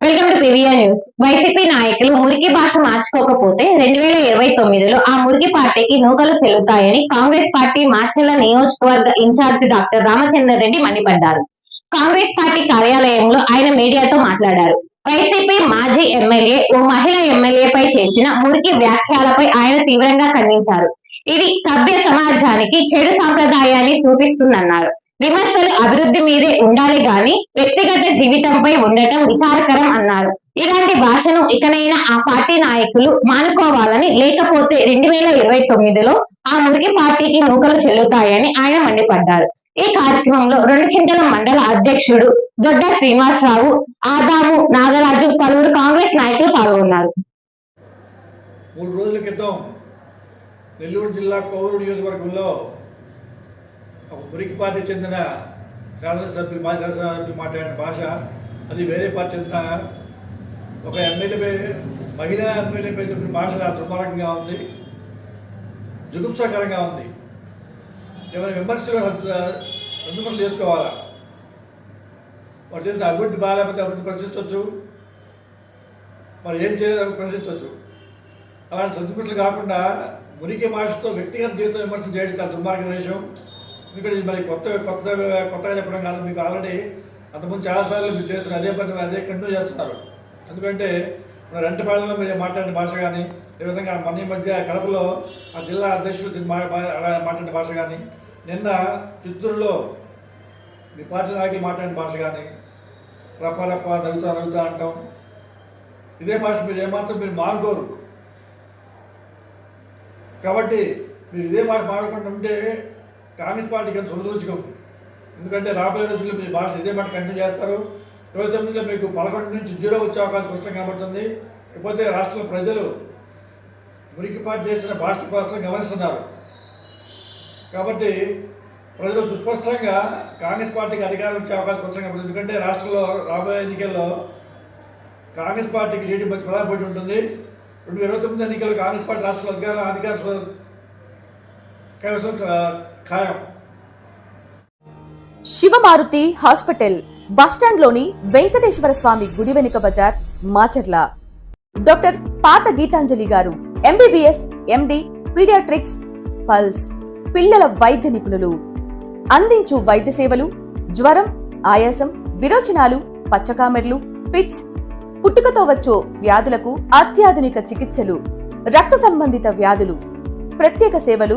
Welcome to PVR news YCP నాయకులు మురికి భాష మార్చుకోకపోతే రెండు వేల ఇరవై తొమ్మిదిలో ఆ మురికి పార్టీకి నూకలు చెల్లుతాయని కాంగ్రెస్ పార్టీ మాచెల్ల నియోజకవర్గ ఇన్ఛార్జ్ డాక్టర్ రామచంద్రరెడ్డి మండిపడ్డారు. కాంగ్రెస్ పార్టీ కార్యాలయంలో ఆయన మీడియాతో మాట్లాడారు. వైసీపీ మాజీ ఎమ్మెల్యే ఓ మహిళ ఎమ్మెల్యేపై చేసిన మురికి వ్యాఖ్యలపై ఆయన తీవ్రంగా ఖండించారు. ఇది సభ్య సమాజానికి చెడు సాంప్రదాయాన్ని చూపిస్తుందన్నారు. విమర్శలు అభివృద్ధి మీదే ఉండాలి గాని వ్యక్తిగత జీవితంపై ఉండటం విచారకరం అన్నారు. ఇలాంటి భాషను ఇకనైనా ఆ పార్టీ నాయకులు మానుకోవాలని లేకపోతే రెండు వేల ఇరవై తొమ్మిదిలో ఆ మురికి పార్టీకి నూకలు చెల్లుతాయని ఆయన మండిపడ్డారు. ఈ కార్యక్రమంలో రెండు చింతల మండల అధ్యక్షుడు దొడ్డ శ్రీనివాసరావు ఆదాము నాగరాజు పలువురు కాంగ్రెస్ నాయకులు పాల్గొన్నారు. మూడు రోజుల క్రితం నెల్లూరు జిల్లా కోవూరు నియోజకవర్గంలో ఒక మురికి పార్టీ చెందిన శాసనసభ్యులు మాజీ శాసనసభ్యులు మాట్లాడిన భాష అది వేరే పార్టీ చెందిన ఒక ఎమ్మెల్యే మహిళా ఎమ్మెల్యేపై చెప్పిన భాష దుర్మార్గంగా ఉంది జుగుప్సాకరంగా ఉంది. ఏమైనా విమర్శలు విమర్శలు చేసుకోవాలా? వాడు చేసిన అభివృద్ధి బాగాలేకపోతే అభివృద్ధి ప్రశ్నించవచ్చు మరి ఏం చేయాలి ప్రశ్నించవచ్చు అలాంటి సంతృప్తులు కాకుండా మురికి భాషతో వ్యక్తిగత జీవితం విమర్శలు చేయడం చాలా దుర్మార్గం విషయం. ఇక్కడ మరి కొత్త కొత్త కొత్తగా చెప్పడం కాదు. మీకు ఆల్రెడీ అంతకుముందు చాలాసార్లు మీరు చేస్తున్న అదే పని అదే కంటిన్యూ చేస్తున్నారు. ఎందుకంటే మన రెంటపాడులో మీరు మాట్లాడిన భాష కానీ ఈ విధంగా మన మధ్య కడపలో ఆ జిల్లా అధ్యక్షుడు మా- మాట్లాడిన భాష కానీ నిన్న చిత్తూరులో మీ పార్టీ నాయకులు మాట్లాడిన భాష కానీ రప్ప రప్ప నవ్వుతా నవ్వుతా అంటాం. ఇదే భాష మీరు ఏమాత్రం మీరు మానుకోరు. కాబట్టి మీరు ఇదే మాట మాట్లాడుకుంటుంటే కాంగ్రెస్ పార్టీకి అంత సురదూచకం ఎందుకంటే రాబోయే రోజుల్లో మీ భాష ఇదే మాట కంటిన్యూ చేస్తారు. ఇరవై తొమ్మిదిలో మీకు పదకొండు నుంచి జీరో వచ్చే అవకాశం కష్టం కనబడుతుంది ఇకపోతే రాష్ట్రంలో ప్రజలు మురికిపాటు చేసిన భాష కోసం గమనిస్తున్నారు. కాబట్టి ప్రజలు సుస్పష్టంగా కాంగ్రెస్ పార్టీకి అధికారం వచ్చే అవకాశం స్పష్టంగా కనబడుతుంది ఎందుకంటే రాష్ట్రంలో రాబోయే ఎన్నికల్లో కాంగ్రెస్ పార్టీకి లీడ్ ప్రధాన పోటీ ఉంటుంది. రెండు ఇరవై తొమ్మిది ఎన్నికలు కాంగ్రెస్ పార్టీ రాష్ట్రంలో అధికారం అధికార కైవసం ఖాయం శివమారుతి హాస్పిటల్ బస్టాండ్లోని వెంకటేశ్వర స్వామి గుడి వెనుక బజార్ మాచర్ల. డాక్టర్ పాత గీతాంజలి గారు ఎంబీబీఎస్ ఎండి పీడియాట్రిక్స్ పల్స్ పిల్లల వైద్య నిపుణులు. అందించు వైద్య సేవలు జ్వరం ఆయాసం విరోచనాలు పచ్చకామెర్లు ఫిట్స్. పుట్టుకతో వచ్చే వ్యాధులకు అత్యాధునిక చికిత్సలు రక్త సంబంధిత వ్యాధులు ప్రత్యేక సేవలు